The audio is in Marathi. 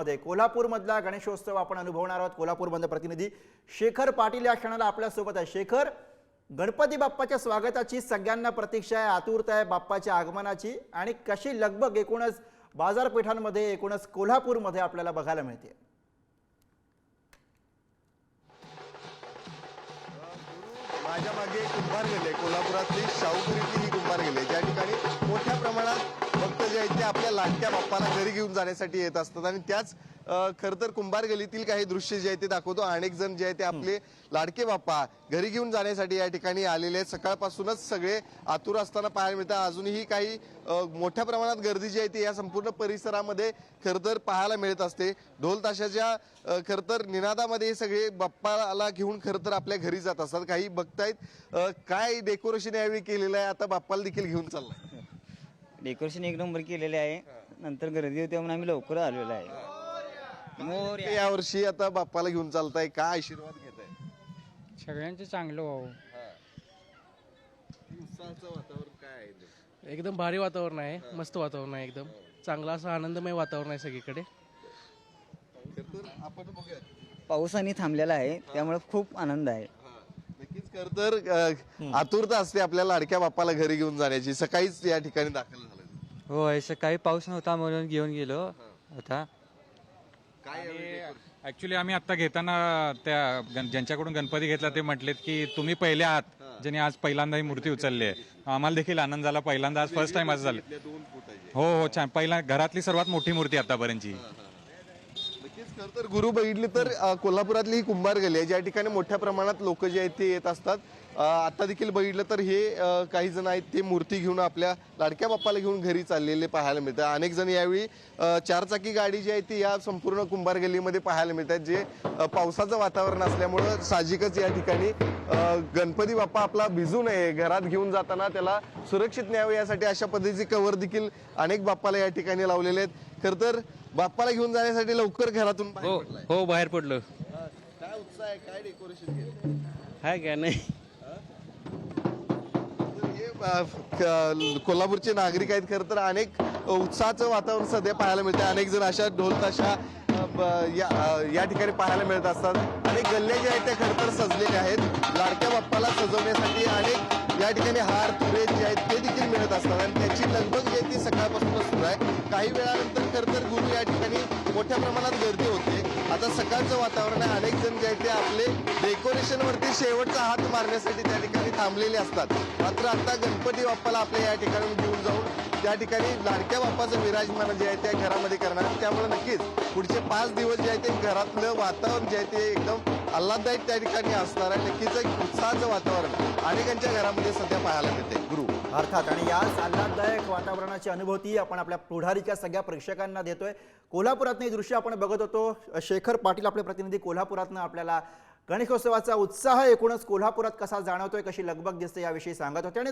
कोल्हापूरमध्ये. कोल्हापूरमधला गणेशोत्सव आपण अनुभवणार आहोत. कोल्हापूरमधले प्रतिनिधी शेखर पाटील या क्षणाला आपल्यासोबत आहे. शेखर गणपती बाप्पाच्या स्वागताची सगळ्यांना प्रतीक्षा आहे. आतुरता आहे बाप्पाच्या आगमनाची आणि कशी लगबग एकूणच बाजारपेठांमध्ये एकूणच कोल्हापूरमध्ये आपल्याला बघायला मिळते. माझ्या मागे कुंभार गेले. कोल्हापुरातली शाहूपुरीतली ही कुंभार गेले. ज्या ठिकाणी मोठ्या प्रमाणात आपल्या लाडक्या बाप्पाला घरी घेऊन जाण्यासाठी येत असतात. आणि त्याच खर तर कुंभार गलीतील काही दृश्य जे आहे ते दाखवतो. अनेक जण जे आहे ते आपले लाडके बाप्पा घरी घेऊन जाण्यासाठी या ठिकाणी आलेले आहेत. सकाळपासूनच सगळे आतुर असताना पाहायला मिळतात. अजूनही काही मोठ्या प्रमाणात गर्दी जी आहे ती या संपूर्ण परिसरामध्ये खरंतर पाहायला मिळत असते. ढोल ताशाच्या खरंतर खर तर निनादामध्ये हे सगळे बाप्पाला घेऊन खरंतर तर आपल्या घरी जात असतात. काही बघतायत काय डेकोरेशन यावेळी केलेलं आहे? आता बाप्पाला देखील घेऊन चाललाय. डेकोरेशन एक नंबर केलेले आहे. नंतर गर्दी होती म्हणून आम्ही लवकर आलेलो आहे. यावर्षी आता बाप्पाला घेऊन चालताय काय आशीर्वाद घेत आहे सगळ्यांचं चांगलं व्हावं उत्साहाचं वातावरण काय आहे? एकदम भारी वातावरण आहे. मस्त वातावरण आहे एकदम. चांगलं असं आनंदमय वातावरण आहे सगळीकडे. खरं तर आपण बघूया. पावसाने थांबलेला आहे त्यामुळे खूप आनंद आहे. खर तर अ, आतुरता असते आपल्या लाडक्या बाप्पाला घरी घेऊन जाण्याची. सकाळीच या ठिकाणी दाखल झालं. होय सकाळी पाऊस नव्हता म्हणून घेऊन गेलो. आता काय ऍक्च्युली आम्ही आता घेताना त्या गण- ज्यांच्याकडून गणपती घेतला ते म्हटलेत की तुम्ही पहिले आहात ज्यांनी आज पहिल्यांदा ही मूर्ती उचलली आहे. आम्हाला देखील आनंद झाला. पहिल्यांदा आज फर्स्ट टाइम असं झालं. दोन फुटाचे हो हो छान. पहिला घरातली सर्वात मोठी मूर्ती आतापर्यंतची. तर गुरु बघितली तर कोल्हापुरातली ही कुंभार गली आहे. ज्या ठिकाणी मोठ्या प्रमाणात लोक जे आहेत ते येत असतात. आता देखील बघितलं तर हे काही जण आहेत ते मूर्ती घेऊन आपल्या लाडक्या बाप्पाला घेऊन घरी चाललेले पाहायला मिळतात. अनेक जण यावेळी चारचाकी गाडी जी आहे ती या संपूर्ण कुंभार गल्लीमध्ये पाहायला मिळतात जे पावसाचं वातावरण असल्यामुळं साहजिकच या ठिकाणी गणपती बाप्पा आपला भिजू नये घरात घेऊन जाताना त्याला सुरक्षित न्यावे यासाठी अशा पद्धतीचे कव्हर देखील अनेक बाप्पाला या ठिकाणी लावलेले आहेत. खरं तर बाप्पाला घेऊन जाण्यासाठी लवकर घरातून पडलाय. हो बाहेर पडलो. काय उत्साह आहे काय डेकोरेशन केलं हाय काय नाही? हे कोल्हापूरचे नागरिक आहेत खरं तर अनेक उत्साहाचं वातावरण सध्या पाहायला मिळतं अनेक जण अशा ढोलताशा या या ठिकाणी पाहायला मिळत असतात. अनेक गल्ल्या ज्या आहेत त्या खरं तर सजलेल्या आहेत. लाडक्या बाप्पाला सजवण्यासाठी अनेक या ठिकाणी हार तुरे जे आहेत ते देखील मिळत असतात. आणि त्याची लगबग जी आहे ती सकाळपासूनच सुरू आहे. काही वेळानंतर खरं तर गुरु या ठिकाणी मोठ्या प्रमाणात गर्दी होते. आता सकाळचं वातावरण आहे. अनेक जण जे आहेत ते आपले डेकोरेशन वरती शेवटचा हात मारण्यासाठी त्या ठिकाणी थांबलेले असतात. मात्र आता गणपती बाप्पाला आपल्या या ठिकाणी घेऊन जाऊन त्या ठिकाणी लाडक्या बाप्पाचं विराजमान जे आहे त्या घरामध्ये करणार त्यामुळे नक्कीच पुढचे पाच दिवस जे आहे ते घरातलं वातावरण जे आहे ते एकदम आल्हाददायक त्या ठिकाणी असणार आहे. नक्कीच एक उत्साहाचं वातावरण अनेकांच्या घरामध्ये सध्या पाहायला मिळते गुरु. अर्थात आणि याच आल्हाददायक वातावरणाची अनुभूती आपण आपल्या पुढारीच्या सगळ्या प्रेक्षकांना देतोय. कोल्हापुरातनं हे दृश्य आपण बघत होतो. शेखर पाटील आपले प्रतिनिधी कोल्हापुरातनं आपल्याला गणेशोत्सवाचा उत्साह एकूणच कोल्हापुरात कसा जाणवतोय कशी लगबग दिसते याविषयी सांगत होते आणि